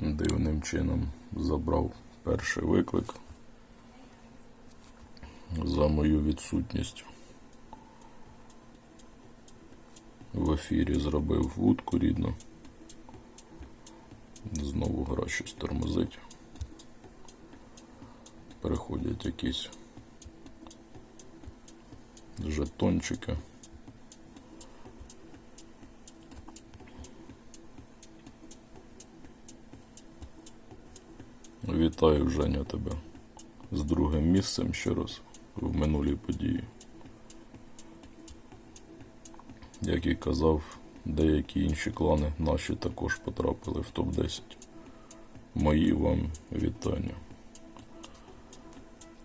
дивним чином забрав перший виклик за мою відсутність. В ефірі зробив вудку рідну. Знову гра щось тормозить. Приходять якісь жетончики. Вітаю, Женя, тебе з другим місцем ще раз в минулій події. Як і казав, деякі інші клани наші також потрапили в топ-10. Мої вам вітання.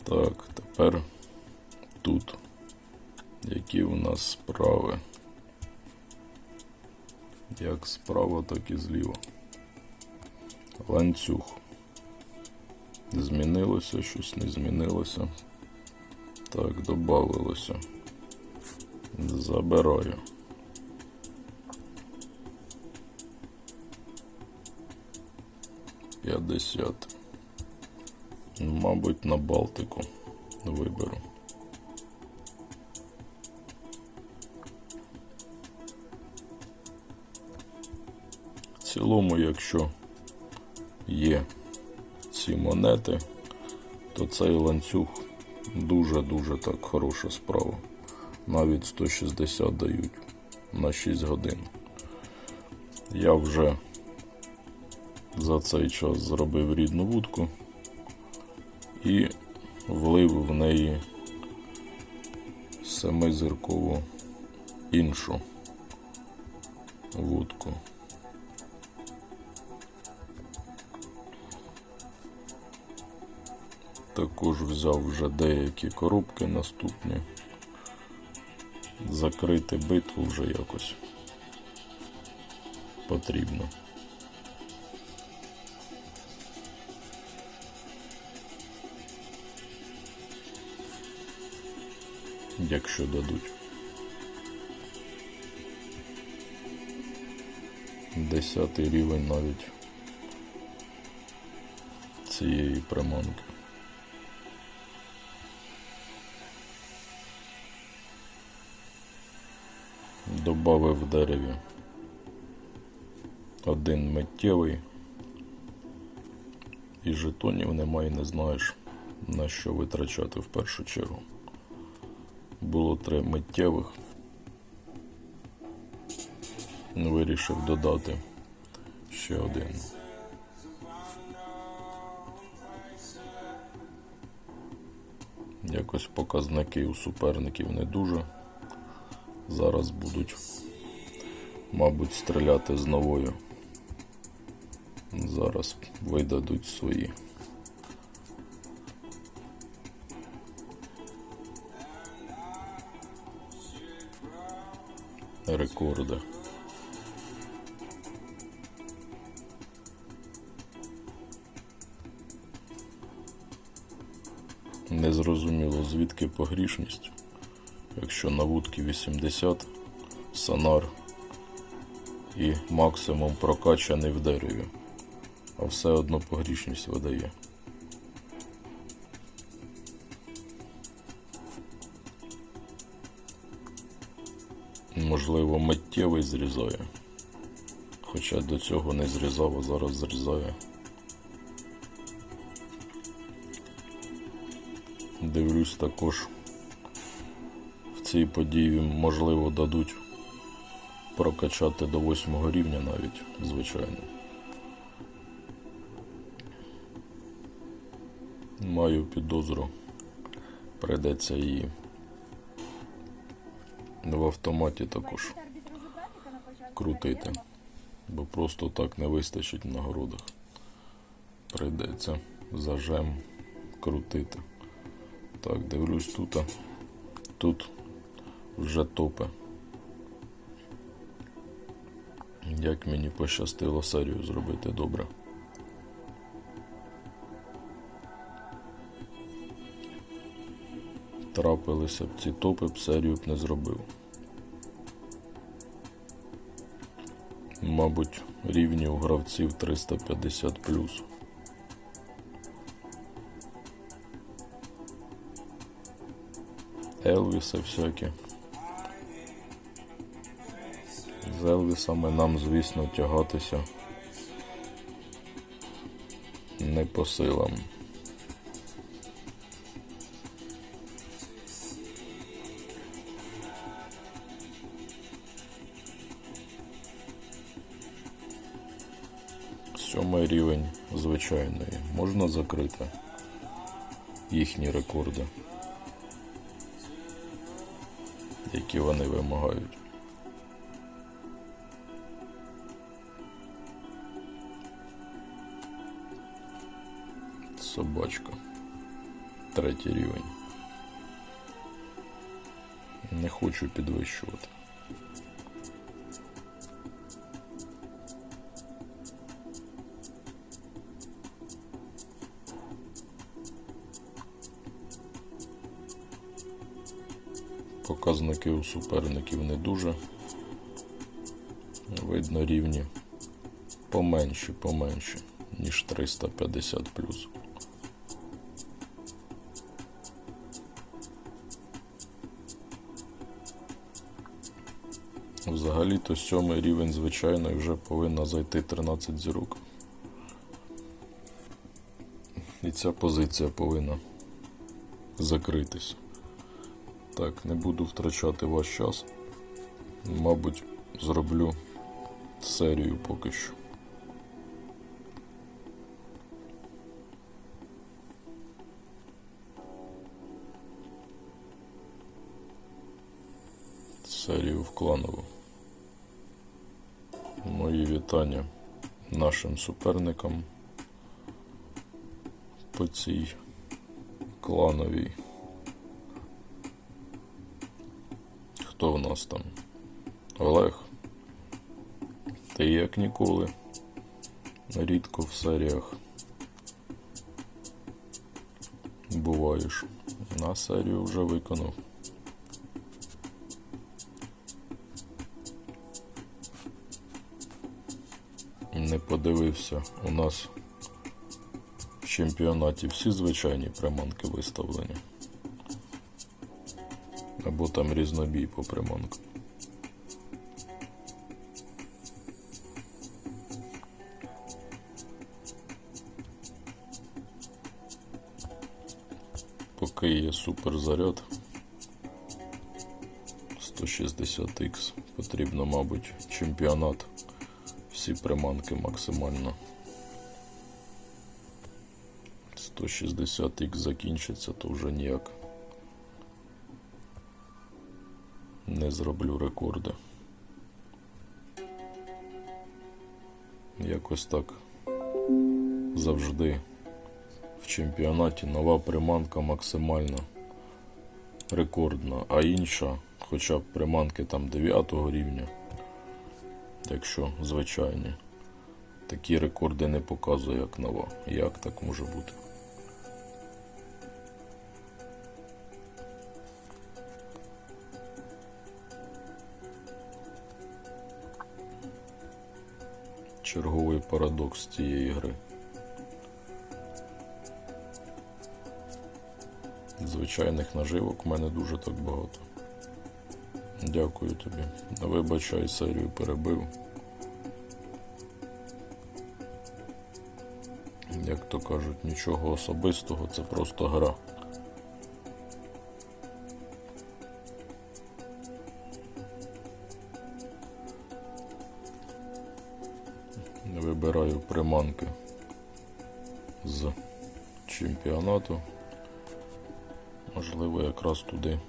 Так, тепер тут. Які у нас справи? Як справа, так і зліва. Ланцюг. Змінилося, щось не змінилося. Так, додавилося. Забираю. П'ятдесят. Мабуть, на Балтику виберу. В цілому, якщо є ці монети, то цей ланцюг дуже-дуже так хороша справа. Навіть 160 дають на 6 годин. Я вже за цей час зробив рідну вудку і влив в неї семизіркову іншу вудку. Також взяв вже деякі коробки наступні. Закрити битву вже якось потрібно. Якщо дадуть. Десятий рівень навіть цієї приманки. Добавив в дереві один миттєвий і жетонів немає, не знаєш на що витрачати в першу чергу. Було три миттєвих. Вирішив додати ще один. Якось показники у суперників не дуже. Зараз будуть, мабуть, стріляти з новою. Зараз видадуть свої. Рекорди. Незрозуміло звідки погрішність. Якщо на вудки 80 сонар і максимум прокачаний в дереві, а все одно погрішність видає. Можливо, миттєвий зрізає. Хоча до цього не зрізав, а зараз зрізає. Дивлюсь також в цій події, можливо, дадуть прокачати до восьмого рівня навіть, звичайно. Маю підозру, прийдеться її в автоматі також крутити, бо просто так не вистачить в нагородах. Прийдеться зажем крутити. Так, дивлюсь тут. Тут вже топи. Як мені пощастило серію зробити добре. Трапилися б ці топи, б серію б не зробив. Мабуть, рівні у гравців 350 Елвіси всякі. З Елвісами нам, звісно, тягатися не по силам. Сьомий рівень звичайної. Можна закрити їхні рекорди, які вони вимагають. Собачка. Третій рівень. Не хочу підвищувати. Показники у суперників не дуже. Видно рівні поменші, поменші, ніж 350 плюс. Взагалі-то сьомий рівень звичайної вже повинна зайти 13 зірок. І ця позиція повинна закритись. Так, не буду втрачати ваш час. Мабуть, зроблю серію поки що. Серію в кланову. Мої вітання нашим суперникам по цій клановій. Хто в нас там? Олег. Ти як ніколи. Рідко в серіях буваєш. На серію вже виконав. Подивився. У нас в чемпіонаті всі звичайні приманки виставлені. Або там різнобій по приманкам. Поки є суперзаряд 160х, потрібно, мабуть, чемпіонат. Всі приманки максимально. 160х закінчиться, то вже ніяк. не зроблю рекорди. Якось так завжди в чемпіонаті нова приманка максимально рекордна, а інша, хоча б приманки там 9 рівня, якщо звичайні, такі рекорди не показує як нова. Як так може бути? черговий парадокс цієї гри. Звичайних наживок в мене дуже так багато. Дякую тобі. Вибачай, серію перебив. Як то кажуть, нічого особистого, це просто гра. Вибираю приманки з чемпіонату. Можливо, якраз туди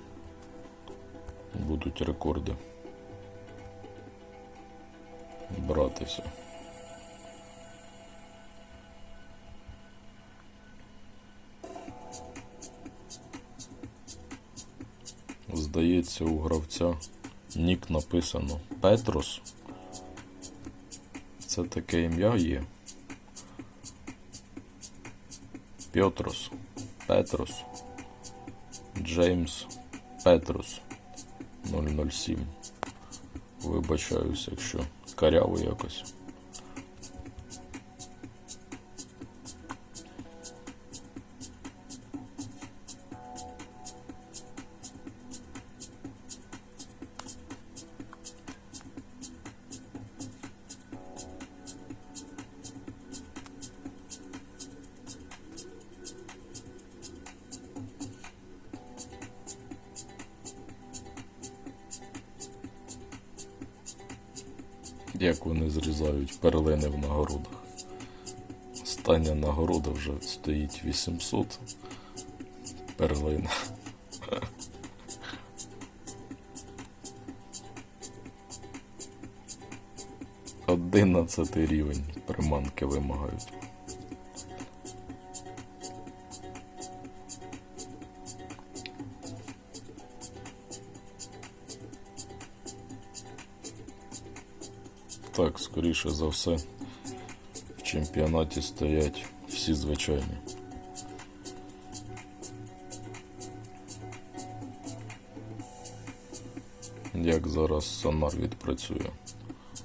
будуть рекорди братися. Здається, у гравця нік написано Петрос. Це таке ім'я є. Петрос. Петрос. Джеймс Петрос 007. Вибачаюся, якщо каряво якось. Як вони зрізають перлини в нагородах. Остання нагорода вже стоїть 800 перлин. Одинадцятий рівень приманки вимагають. Скоріше за все, в чемпіонаті стоять всі звичайні. Як зараз сонар відпрацює?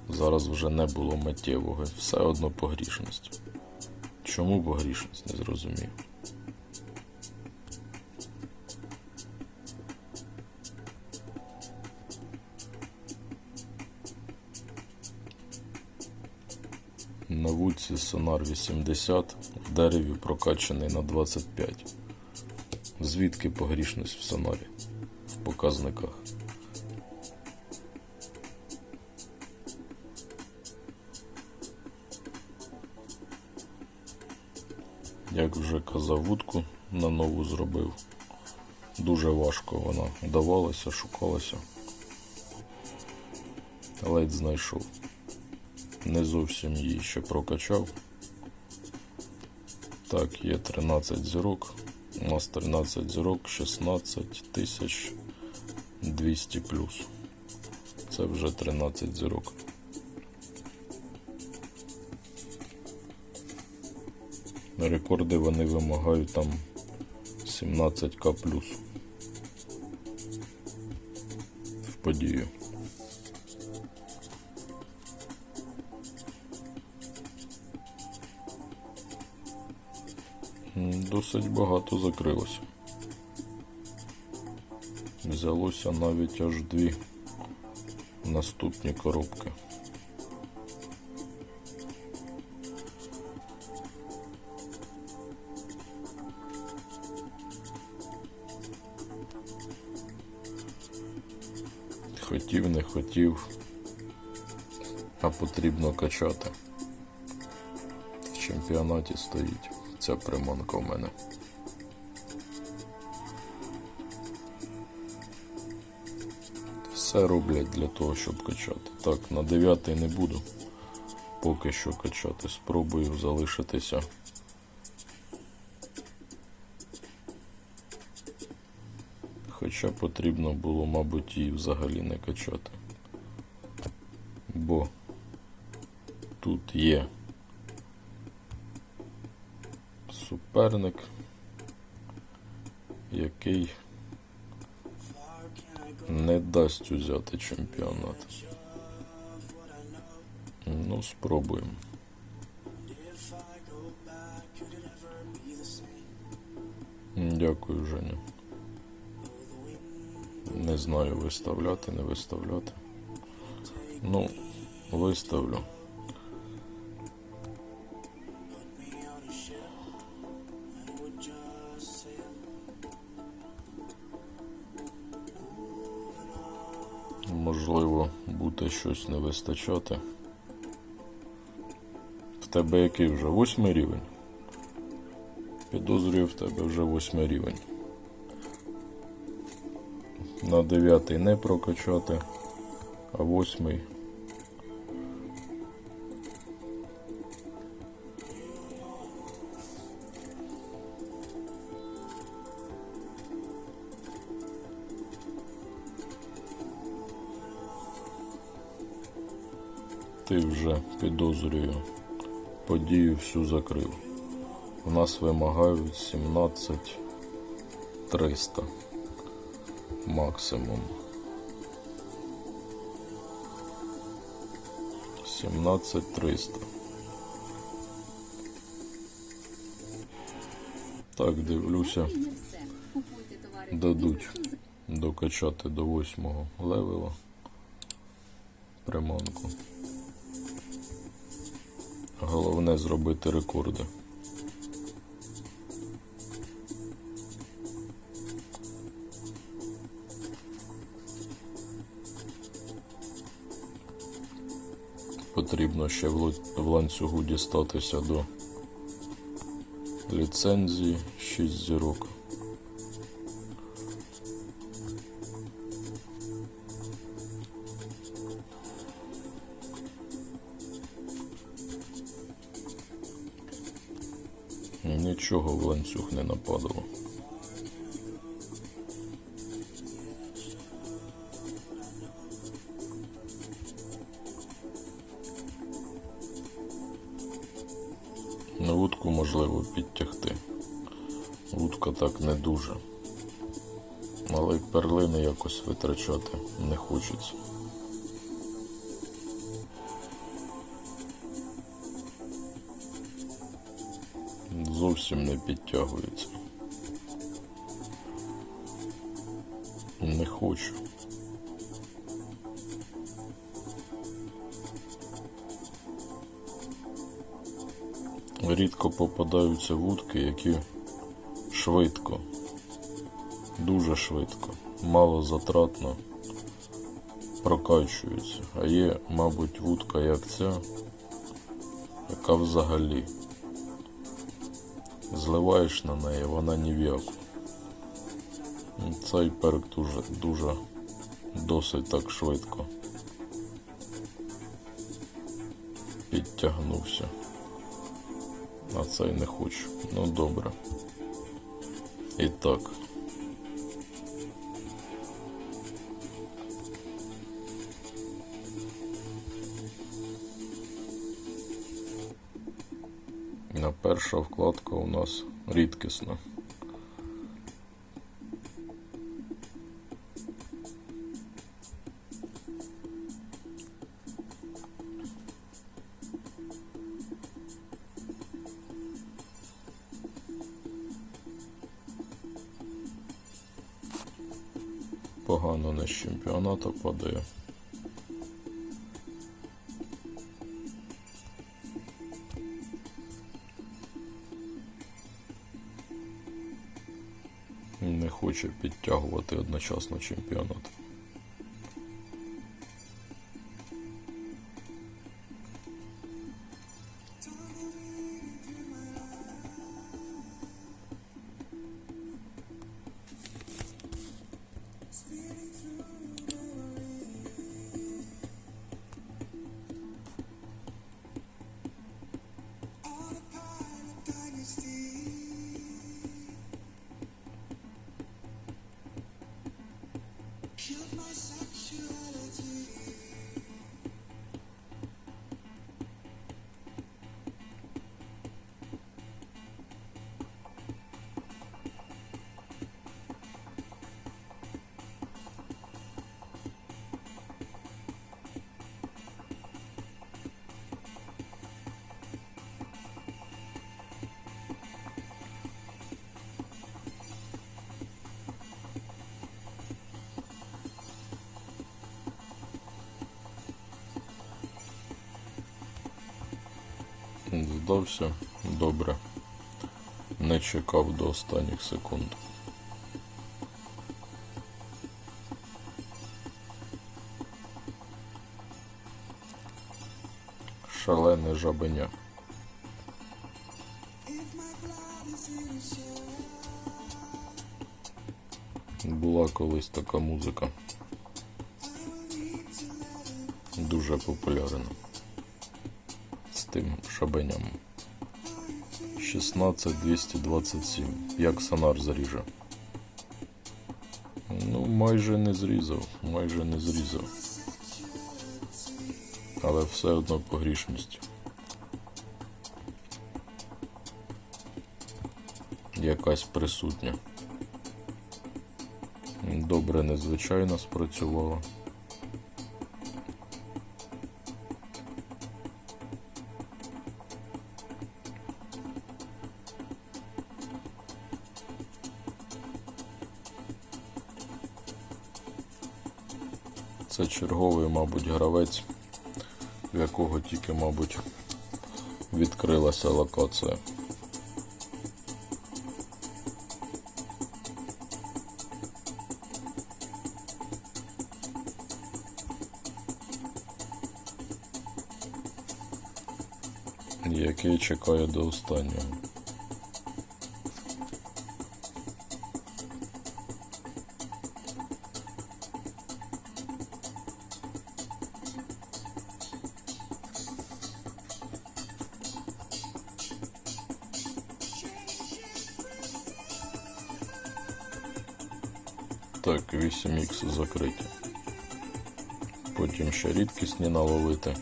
Зараз вже не було миттєвого, все одно погрішність. Чому погрішність, не зрозумів. Сонар 80, в дереві прокачаний на 25. Звідки погрішність в сонарі? В показниках. Як вже казав, вудку на нову зробив. Дуже важко вона давалася, шукалася. Ледь знайшов. Не зовсім її ще прокачав. Так, є 13 зірок. У нас 13 зірок, 16 тисяч 200 плюс. Це вже 13 зірок. Рекорди вони вимагають там 17к плюс в подію. Досить багато закрилося. Взялося навіть аж дві наступні коробки. Хотів, не хотів, а потрібно качати. В чемпіонаті стоїть ця приманка у мене. Все роблять для того, щоб качати. Так, на 9 не буду поки що качати. Спробую залишитися. Хоча потрібно було, мабуть, її взагалі не качати. Бо тут є суперник, який не дасть узяти чемпіонат. Ну, спробуємо. Дякую, Женя. Не знаю, виставляти, не виставляти. Ну, виставлю. Можливо, буде щось не вистачати. В тебе який вже восьмий рівень? Підозрюю, в тебе вже восьмий рівень. На дев'ятий не прокачати, а восьмий. Ти вже підозрюю, подію всю закрив. У нас вимагають 17 300 максимум. 17 300. Так, дивлюся, дадуть докачати до 8 левела приманку. Головне зробити рекорди. потрібно ще в ланцюгу дістатися до ліцензії 6 зірок. Нічого в ланцюг не нападало. На вудку можливо підтягти. Вудка так не дуже. Але й перлини якось витрачати не хочеться. Зовсім не підтягується. Не хочу. Рідко попадаються вудки, які швидко, дуже швидко, мало затратно прокачуються. А є, мабуть, вудка як ця, яка взагалі зливаєш на неї, вона ні в яку. Цей перк дуже, дуже досить так швидко підтягнувся. А цей не хочу. Ну добре. І так. Перша вкладка у нас рідкісна. Погано не з чемпіоната падає. Одночасно чемпіонат. Здався добре. Не чекав до останніх секунд. Шалене жабеня. Була колись така музика. Дуже популярна. Тим шабеням. 16227. Як сонар заріже. Ну, майже не зрізав, майже не зрізав. Але все одно погрішність. Якась присутня. Добре, незвичайно спрацювала. Мабуть, гравець, в якого тільки, мабуть, відкрилася локація. який чекає до останнього. Ще наловити.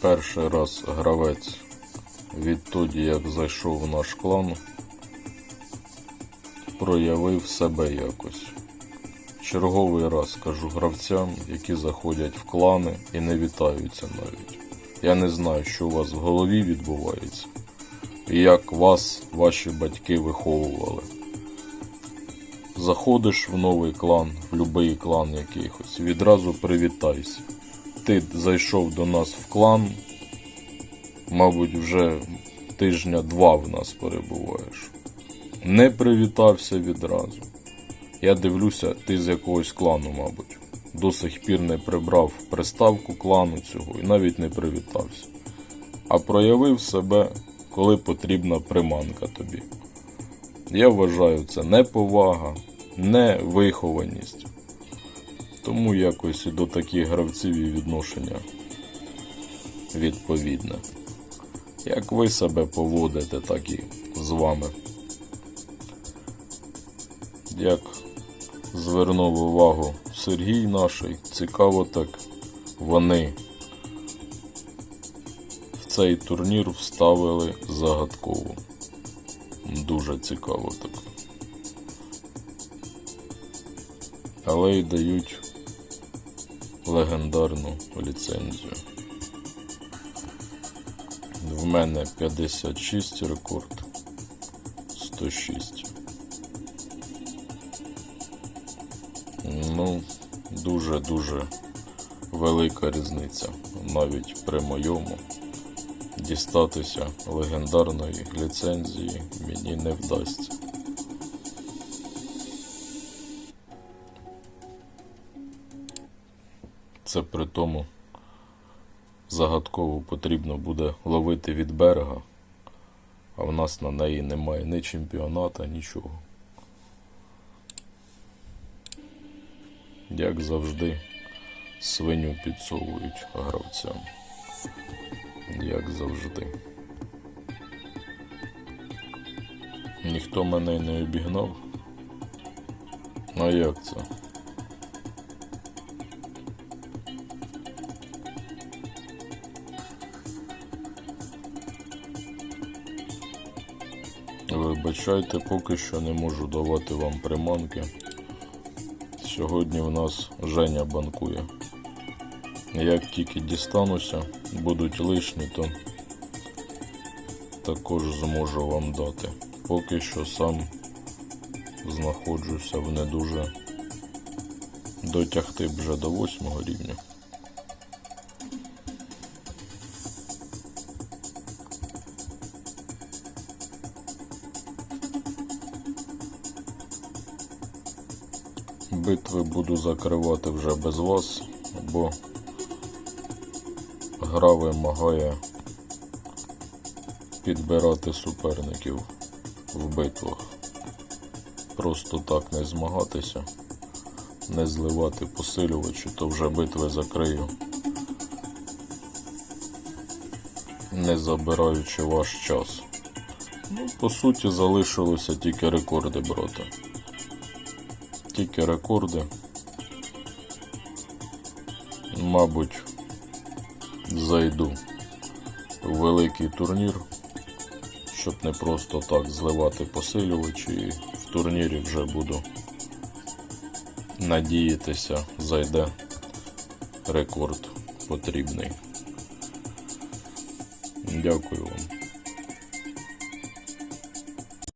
Перший раз гравець відтоді, як зайшов в наш клан, проявив себе якось. Черговий раз кажу гравцям, які заходять в клани і не вітаються навіть. Я не знаю, що у вас в голові відбувається, і як вас ваші батьки виховували. Заходиш в новий клан, в будь-який клан якихось, відразу привітайся. Ти зайшов до нас в клан, мабуть, вже тижня два в нас перебуваєш. Не привітався відразу. Я дивлюся, ти з якогось клану, мабуть. До сих пір не прибрав приставку клану цього і навіть не привітався. А проявив себе, коли потрібна приманка тобі. Я вважаю, це не повага, не вихованість. Тому якось і до таких гравців і відношення відповідне. Як ви себе поводите, так і з вами. Як звернув увагу Сергій наший, цікаво так вони цей турнір вставили загадково. Дуже цікаво так. Але й дають легендарну ліцензію. В мене 56 рекорд, 106. Ну, дуже-дуже велика різниця навіть при моєму. Дістатися легендарної ліцензії мені не вдасться. Це при тому загадково потрібно буде ловити від берега, а в нас на неї немає ні чемпіоната, нічого. Як завжди, свиню підсовують гравцям. Як завжди. Ніхто мене не обігнав. А як це? Вибачайте, поки що не можу давати вам приманки. Сьогодні в нас Женя банкує. Як тільки дістануся, будуть лишні, то також зможу вам дати. Поки що сам знаходжуся в не дуже дотягти вже до восьмого рівня. Битви буду закривати вже без вас, бо гра вимагає підбирати суперників в битвах. Просто так не змагатися, не зливати посилювачі, то вже битви закрию, не забираючи ваш час. Ну, по суті, залишилося тільки рекорди брати. Тільки рекорди. Мабуть, зайду в великий турнір, щоб не просто так зливати посилювачі. В турнірі вже буду надіятися, зайде рекорд потрібний. Дякую вам.